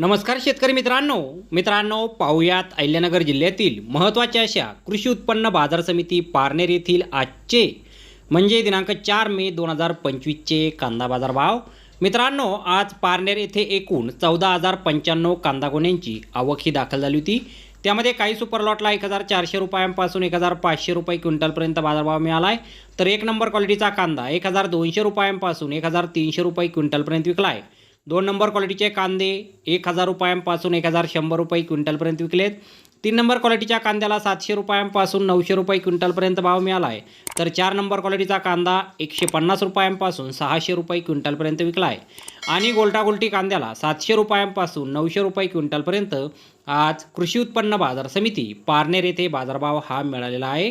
नमस्कार शेतकरी मित्रांनो. मित्रांनो पाहुयात अहिल्यानगर जिल्ह्यातील महत्त्वाच्या अशा कृषी उत्पन्न बाजार समिती पारनेर येथील आजचे म्हणजे दिनांक चार मे दोन हजार पंचवीसचे कांदा बाजार भाव. मित्रांनो आज पारनेर येथे एकूण चौदा हजार पंच्याण्णव कांदा गुन्ह्यांची आवक ही दाखल झाली होती. त्यामध्ये काही सुपर लॉटला एक हजार चारशे रुपयांपासून एक हजार पाचशे रुपये क्विंटलपर्यंत बाजारभाव मिळाला आहे तर एक नंबर क्वालिटीचा कांदा एक हजार दोनशे रुपयांपासून एक हजार तीनशे रुपये क्विंटलपर्यंत विकला आहे दोन नंबर क्वालिटीचे कांदे एक हजार रुपयांपासून एक हजार शंभर रुपये क्विंटलपर्यंत विकलेत. तीन नंबर क्वालिटीच्या कांद्याला सातशे रुपयांपासून नऊशे रुपये क्विंटलपर्यंत भाव मिळाला आहे तर चार नंबर क्वालिटीचा कांदा एकशे पन्नास रुपयांपासून सहाशे रुपये क्विंटलपर्यंत विकला आहे आणि गोल्टागोल्टी कांद्याला सातशे रुपयांपासून नऊशे रुपये क्विंटलपर्यंत आज कृषी उत्पन्न बाजार समिती पारनेर येथे बाजारभाव हा मिळालेला आहे.